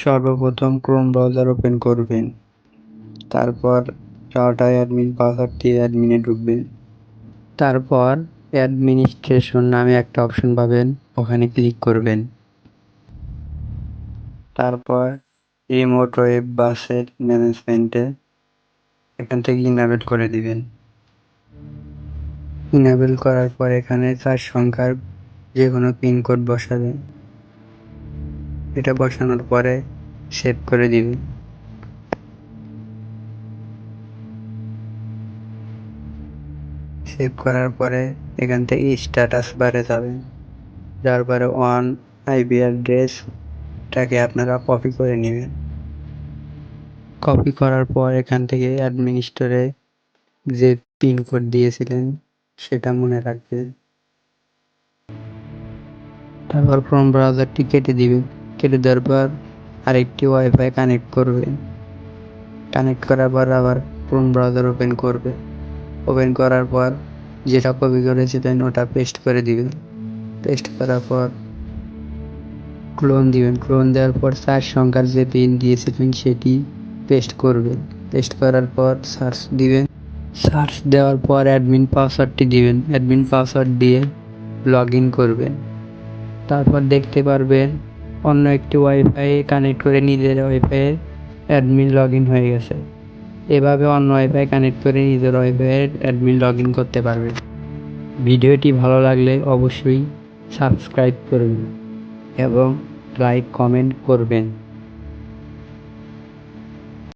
সর্বপ্রথম Chrome browser open করবেন। তারপর ডাটা অ্যাডমিন পাসওয়ার্ড দিয়ে অ্যাডমিনে ঢুকবেন। তারপর অ্যাডমিনিস্ট্রেশন নামে একটা অপশন পাবেন, ওখানে ক্লিক করবেন। তারপর রিমোট ওয়েব বাসের ম্যানেজমেন্টে এখান থেকে ইনাবেল করে দিবেন। ইনাবেল করার পর এখানে চার সংখ্যার যে কোনো পিনকোড বসাবেন। এটা বসানোর পরে সেভ করে দিবেন সেভ করার পরে এখান থেকে স্ট্যাটাস বারে যাবেন। যার পরে ওয়ান আইপি অ্যাড্রেসটাকে আপনারা কপি করে নেবেন। কপি করার পর এখান থেকে অ্যাডমিনিস্টরে যে পিনকোড দিয়েছিলেন সেটা মনে রাখবেন। তারপর ক্রোম ব্রাউজারটি কেটে দিবেন। কেটে দেওয়ার পর আরেকটি ওয়াইফাই কানেক্ট করবেন কানেক্ট করার পর আবার ক্রোম ব্রাউজার ওপেন করবে। ওপেন করার পর যেটা কপি করেছিলেন ওটা পেস্ট করে দিবেন পেস্ট করার পর ক্লোন দিবেন। ক্লোন দেওয়ার পর চার সংখ্যার যে পিন দিয়েছিলেন সেটি পেস্ট করবেন। পেস্ট করার পর সার্চ দিবেন। সার্চ দেওয়ার পর অ্যাডমিন পাসওয়ার্ডটি দিবেন। অ্যাডমিন পাসওয়ার্ড দিয়ে লগ ইন করবেন। তারপর দেখতে পারবেন অন্য একটি ওয়াইফাই কানেক্ট করে নিজের ওয়াইফাইয়ের অ্যাডমিন লগ ইন হয়ে গেছে। এভাবে অন্য ওয়াইফাই কানেক্ট করে নিজের ওয়াইফাই অ্যাডমিন লগ ইন করতে পারবেন। ভিডিওটি ভালো লাগলে অবশ্যই সাবস্ক্রাইব করবেন এবং লাইক কমেন্ট করবেন।